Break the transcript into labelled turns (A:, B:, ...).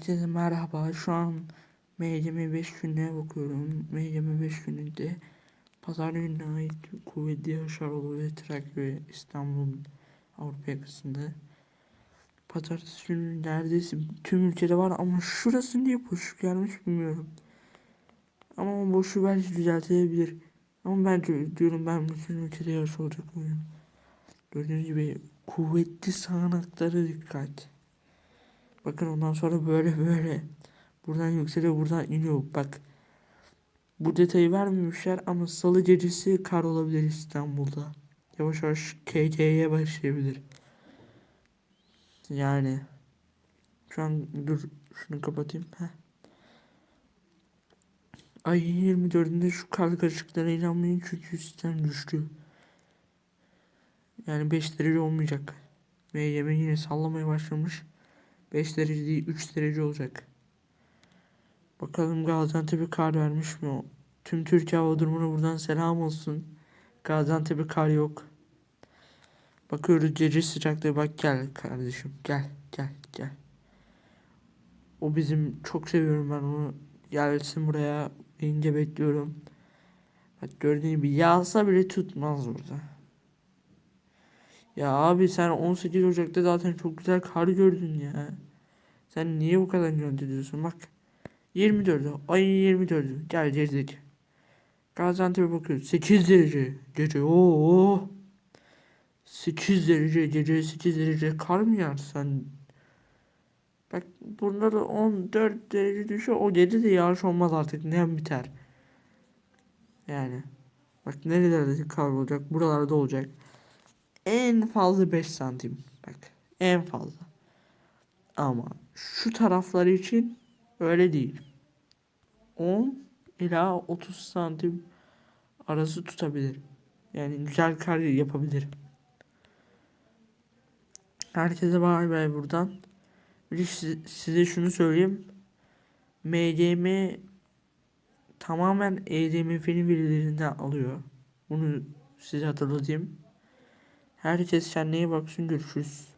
A: Herkese merhaba. Şu an MCM 5 gününe bakıyorum. MCM 5 gününde Pazar gününe ait kuvvetli yağışlar oluyor ve Trakya ve İstanbul'un Avrupa yakasında. Pazartesi günü neredeyse tüm ülkede var ama şurası niye boşluk gelmiş bilmiyorum. Ama o boşluğu belki düzeltilebilir. Ama bence diyorum ben bütün ülkede yağış olacak bugün. Gördüğünüz gibi kuvvetli sağanaklara dikkat. Bakın ondan sonra böyle böyle. Buradan yükseliyor buradan iniyor. Bak. Bu detayı vermemişler ama salı gecesi kar olabilir İstanbul'da. Yavaş yavaş KC'ye başlayabilir. Yani. Şu an dur şunu kapatayım. Heh. Ayın 24'ünde şu kar karışıklarına inanmayın çünkü üstten düştü. Yani 5 derece olmayacak. Ve yeme yine sallamaya başlamış. 5 derece değil 3 derece olacak. Bakalım Gaziantep'e kar vermiş mi o? Tüm Türkiye hava durumuna buradan selam olsun. Gaziantep'e kar yok. Bakıyoruz gece sıcaklığı bak gel kardeşim gel gel gel. O bizim çok seviyorum ben onu. Gelsin buraya ince bekliyorum. Bak gördüğün gibi yağsa bile tutmaz burada. Ya abi sen 18 Ocak'ta zaten çok güzel kar gördün ya. Sen niye bu kadar gönderiyorsun bak. 24'ü ayın 24'ü gel gezdik. Gaziantep'e bakıyoruz 8 derece gece ooo 8 derece gece 8 derece kar mı yağar sen? Bak da 14 derece düşüyor o gece de yağış olmaz artık nem biter. Yani bak nerelerde kar olacak buralarda olacak. En fazla 5 santim bak en fazla. Ama şu tarafları için öyle değil. 10 ila 30 santim arası tutabilir. Yani güzel kar yapabilir. Herkese bay bay buradan. Bir size, şunu söyleyeyim. MGM tamamen EDMF'nin verilerinden alıyor. Bunu size hatırlatayım. Herkes kendine iyi baksın. Görüşürüz.